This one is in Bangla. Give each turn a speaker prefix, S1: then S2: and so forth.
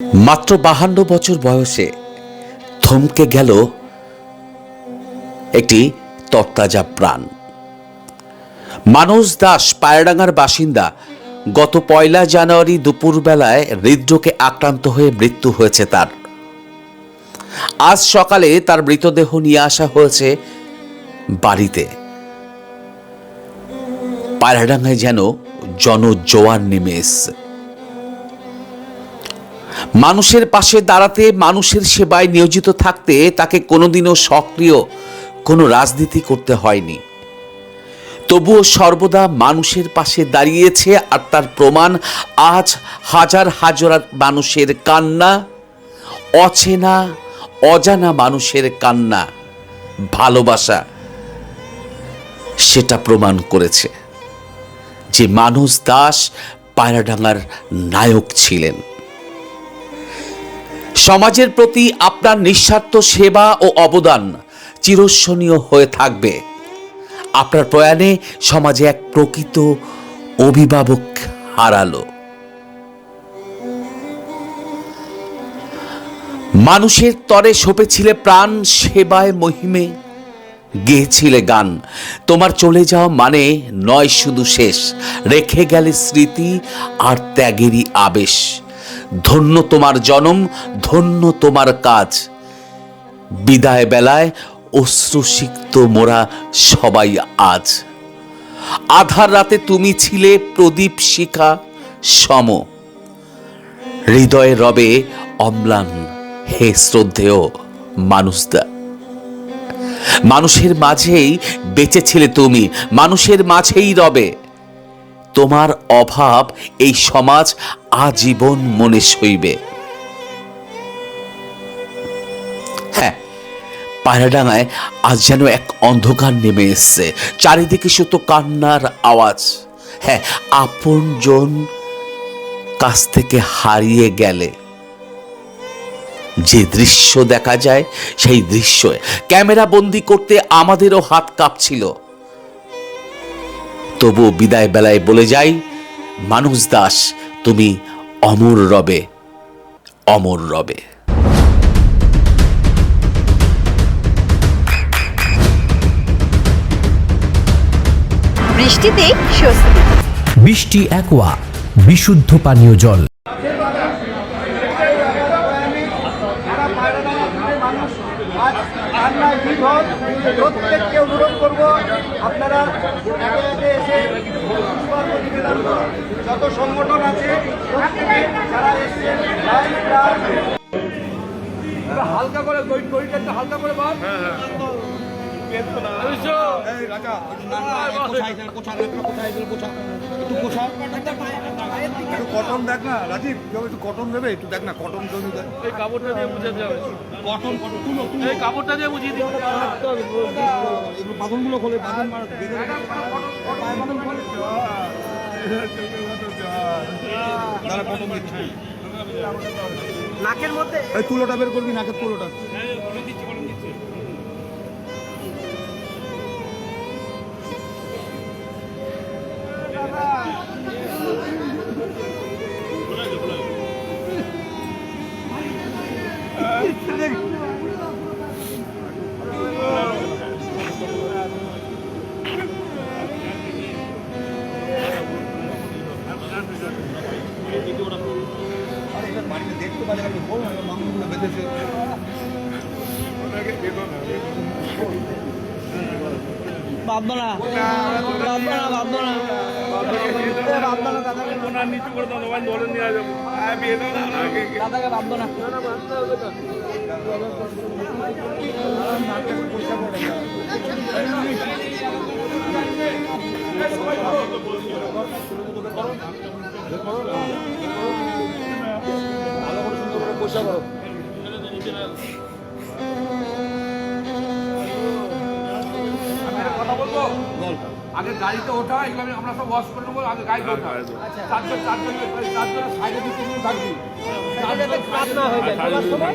S1: মাত্র বাহান্ন বছর বয়সে থমকে গেল একটি তরতাজা প্রাণ। মানস দাস পায়রাডাঙ্গার বাসিন্দা, গত পয়লা জানুয়ারি দুপুরবেলায় হৃদরোগে আক্রান্ত হয়ে মৃত্যু হয়েছে তার। আজ সকালে তার মৃতদেহ নিয়ে আসা হয়েছে বাড়িতে। পায়রাডাঙ্গায় যেন জনজোয়ার নেমে এসছে মানুষের পাশে দাঁড়াতে, মানুষের সেবায় নিয়োজিত থাকতে তাকে কোনোদিনও সক্রিয় কোনো রাজনীতি করতে হয়নি। তবুও সর্বদা মানুষের পাশে দাঁড়িয়েছে আর তার প্রমাণ আজ হাজার হাজার মানুষের কান্না, অচেনা, অজানা মানুষের কান্না, ভালোবাসা, সেটা প্রমাণ করেছে যে মানুষ দাস পায়রাডাঙ্গার নায়ক ছিলেন। সমাজের প্রতি আপনার নিঃস্বার্থ সেবা ও অবদান চিরস্মরণীয় হয়ে থাকবে। আপনার প্রয়াণে সমাজে এক প্রকৃত অভিভাবক হারালো। মানুষের তরে সপেছিলে প্রাণ, সেবায় মহিমে গেয়েছিলে গান। তোমার চলে যাওয়া মানে নয় শুধু শেষ, রেখে গেলে স্মৃতি আর ত্যাগেরই আবেশ। ধন্য তোমার জনম, ধন্য তোমার কাজ। বিদায় বেলায় অশ্রুসিক্ত মোরা সবাই আজ। আধার রাতে তুমি ছিলে প্রদীপ শিখা, সম। হৃদয়ে রবে অম্লান, হে শ্রদ্ধেয় মানুষদা। মানুষের মাঝেই বেঁচেছিলে তুমি, মানুষের মাঝেই রবে। তোমার অভাব এই সমাজ আজীবন মনে সইবে। হ্যাঁ পায়রাডাঙ্গায় আজ যেন এক অন্ধকার নেমে এসছে। চারিদিকে শুধু কান্নার আওয়াজ। হ্যাঁ আপনজন কাছ থেকে হারিয়ে গেলে যে দৃশ্য দেখা যায়, সেই দৃশ্য। ক্যামেরা বন্দি করতে আমাদেরও হাত কাঁপছিল। তবু বিদায় বেলায় বলে যাই মানুষ দাস তুমি অমর রবে অমর রবে।
S2: বৃষ্টিতে স্বস্তি।
S3: বৃষ্টি অ্যাকোয়া বিশুদ্ধ পানীয় জল।
S4: প্রত্যেককে অনুরোধ করব আপনারা যত সংগঠন আছে যারা এসছে হালকা করে দই একটু হালকা করে বাদ।
S5: একটু কটন দেখ না রাজীব। একটু কটন দেবে? একটু দেখ না কটন জমি দেখ।
S6: এই কাপড়টা দিয়ে বুঝে যাবে
S5: কটন কটন তুলো
S6: এই কাপড়টা দিয়ে বুঝিয়ে দিই
S5: বাঁধনগুলো খোলে বাঁধন মার
S4: নাকের মধ্যে
S5: তুলোটা বের করবি নাকের তুলোটা।
S6: করে নিয়ে যাব হ্যাঁ বিয়ে দাও না। আগে
S7: কথা আগে গাড়িতে ওঠা এগুলো আমি আমরা সব ওয়াশ করে নেব আগে গাড়িতে ওঠা চারজন চারজন চারজন সাইডে দিকে থাকবি সবাই